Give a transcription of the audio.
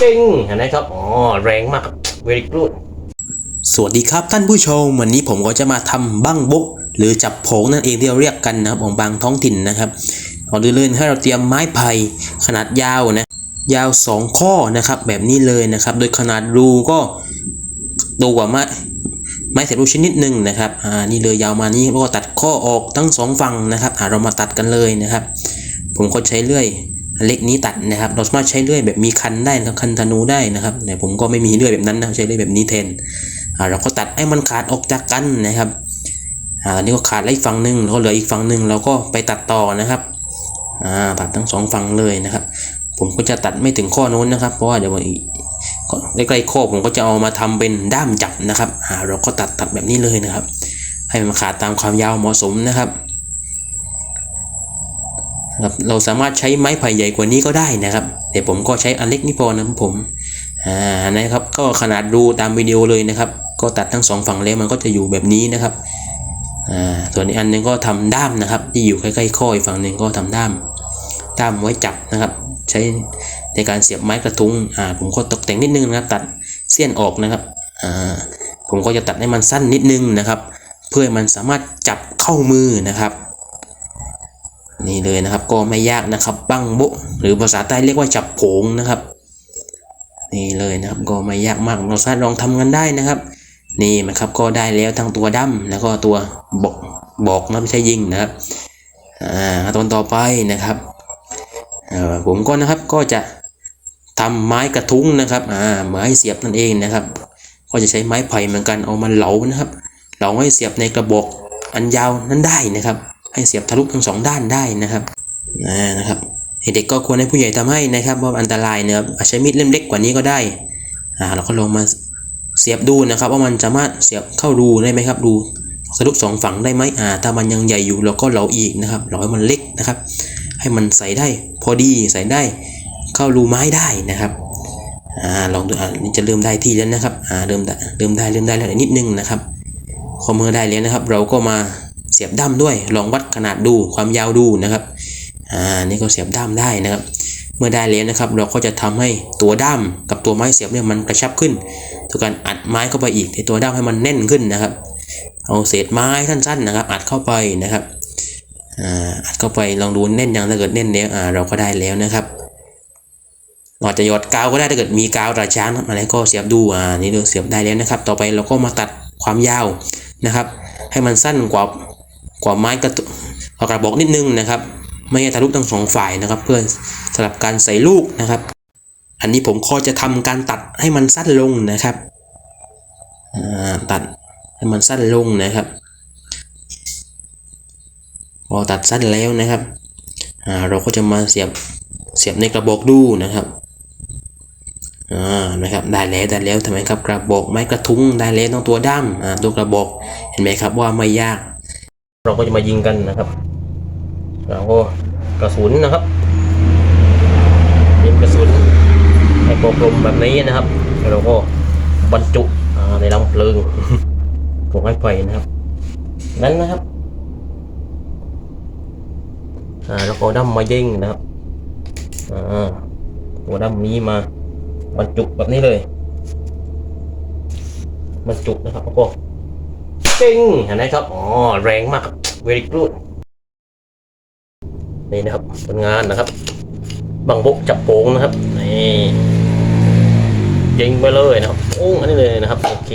เก่งนไหมครับอ๋อแรงมาก very good สวัสดีครับท่านผู้ชม วันนี้ผมก็จะมาทำบั้งบก หรือจับโผงนั่นเองที่เราเรียกกันนะครับของบางท้องถิ่นนะครับเอาเลื่อนๆให้เราเตรียมไม้ไผ่ขนาดยาวนะยาว 2 ข้อนะครับแบบนี้เลยนะครับ โดยขนาดรูก็โตกว่าไม้ไม้เศษรูชนิดหนึ่งนะครับอ่านี่เลยยาวมานี้แล้วก็ตัดข้อออกทั้งสองฝั่งนะครับอ่าเรามาตัดกันเลยนะครับ ผมก็ใช้เลื่อย เล็กนี้ตัดนะครับ เราสามารถใช้เลื่อยแบบมีคันได้นะครับคันธนูได้นะครับแต่ผมก็ไม่มีเลื่อยแบบนั้นนะใช้เลื่อยแบบนี้แทนอ่าเราก็ตัดให้มันขาดออกจากกันนะครับอ่าอันนี้ก็ขาดแล้วอีกฝั่งหนึ่งแล้วก็เหลืออีกฝั่งหนึ่งเราก็ไปตัดต่อนะครับอ่าตัดทั้งสองฝั่งเลยนะครับ ผมก็จะตัดไม่ถึงข้อโน้นนะครับ เพราะว่าเดี๋ยวอีกใกล้ๆข้อผมก็จะเอามาทำเป็นด้ามจับนะครับอ่าเราก็ตัดตัดแบบนี้เลยนะครับ ให้มันขาดตามความยาวเหมาะสมนะครับ ครับเราสามารถใช้ไม้ไผ่ใหญ่กว่านี้ก็ได้นะครับ แต่ผมก็ใช้อันเล็กนี่พอนะครับผมอ่านะครับก็ขนาดดูตามวิดีโอเลยนะครับ ก็ตัดทั้งสองฝั่งแล้วมันก็จะอยู่แบบนี้นะครับอ่าส่วนอีกอันหนึงก็ทำด้ามนะครับ ที่อยู่ใกล้ๆข้ออีกฝั่งหนึ่งก็ทำด้ามด้ามไว้จับนะครับ ใช้ในการเสียบไม้กระทุ้งอ่าผมก็ตกแต่งนิดนึงนะครับ ตัดเสี้ยนออกนะครับอ่าผมก็จะตัดให้มันสั้นนิดนึงนะครับ เพื่อมันสามารถจับเข้ามือนะครับ นี่เลยนะครับก็ไม่ยากนะครับบั้งโบะหรือภาษาใต้เรียกว่าจับโผงนะครับ นี่เลยนะครับก็ไม่ยากมากเราสามารถลองทำกันได้นะครับ นี่นะครับก็ได้แล้วทั้งตัวดั้มแล้วก็ตัวบอกบอกนะไม่ใช่ยิงนะครับอ่าตอนต่อไปนะครับผมก็นะครับก็จะทำไม้กระทุ้งนะครับอ่าไม้เสียบนั่นเองนะครับ ก็จะใช้ไม้ไผ่เหมือนกันเอามาเหลานะครับเหลาให้เสียบในกระบอกอันยาวนั้นได้นะครับ ให้เสียบทะลุทั้งสองด้านได้นะครับนะครับเด็กก็ควรให้ผู้ใหญ่ทำให้นะครับเพราะอันตรายนะครับอาจใช้มีดเล่มเล็กกว่านี้ก็ได้อ่าเราก็ลองมาเสียบดูนะครับ ว่ามันสามารถเสียบเข้ารูได้ไหมครับดูทะลุสองฝั่งได้ไหมอ่าถ้ามันยังใหญ่อยู่เราก็เหลาอีกนะครับเหลาให้มันเล็กนะครับ ให้มันใส่ได้พอดีใส่ได้เข้ารูไม้ได้นะครับอ่าลองดูอ่านี่จะเริ่มได้ที่แล้วนะครับอ่าเริ่มได้เริ่มได้เริ่มได้แล้วนิดนึงนะครับพอเมื่อได้แล้วนะครับ เราก็มา เสียบด้ามด้วย ลองวัดขนาดดูความยาวดูนะครับ อ่า นี่ก็เสียบด้ามได้นะครับ เมื่อได้แล้วนะครับ เราก็จะทำให้ตัวด้ามกับตัวไม้เสียบเนี่ยมันกระชับขึ้นโดยการอัดไม้เข้าไปอีกในตัวด้ามให้มันแน่นขึ้นนะครับ เอาเศษไม้สั้นๆนะครับ อัดเข้าไปนะครับ อ่า อัดเข้าไปลองดูแน่นยังถ้าเกิดแน่นแล้ว อ่า เราก็ได้แล้วนะครับเราจะหยอดกาวก็ได้ถ้าเกิดมีกาวตราช้างอะไรก็เสียบดู อ่า นี่เราเสียบได้แล้วนะครับ ต่อไปเราก็มาตัดความยาวนะครับ ให้มันสั้นกว่า กว่าไม้กระตุกระบอกนิดนึงนะครับ ไม่ให้ทะลุทั้งสองฝ่ายนะครับ เพื่อสำหรับการใส่ลูกนะครับ อันนี้ผมก็จะทำการตัดให้มันสั้นลงนะครับอ่าตัดให้มันสั้นลงนะครับพอตัดสั้นแล้วนะครับอ่าเราก็จะมาเสียบเสียบในกระบอกดูนะครับอ่านะครับได้แล้วได้แล้วทำไมครับกระบอกไม้กระทุ้งได้แล้วต้องตัวด้ามอ่าตัวกระบอกเห็นไหมครับว่าไม่ยาก เราก็จะมายิงกันนะครับเราก็กระสุนนะครับยิงกระสุนให้กลมๆแบบนี้นะครับเราก็บรรจุในลำเพลิงผมให้ไฟนะครับ นั้นนะครับอ่าแล้วก็ดั้มมายิงนะครับตัวดั้มนี้มาบรรจุแบบนี้เลยบรรจุนะครับแล้วก็ เก่งเห็นไหมครับอ๋อแรงมาก very good นี่นะครับผลงานนะครับ บังบกจับโป่งนะครับนี่ยิงไปเลยนะครับโอ้งอันนี้เลยนะครับ โอเค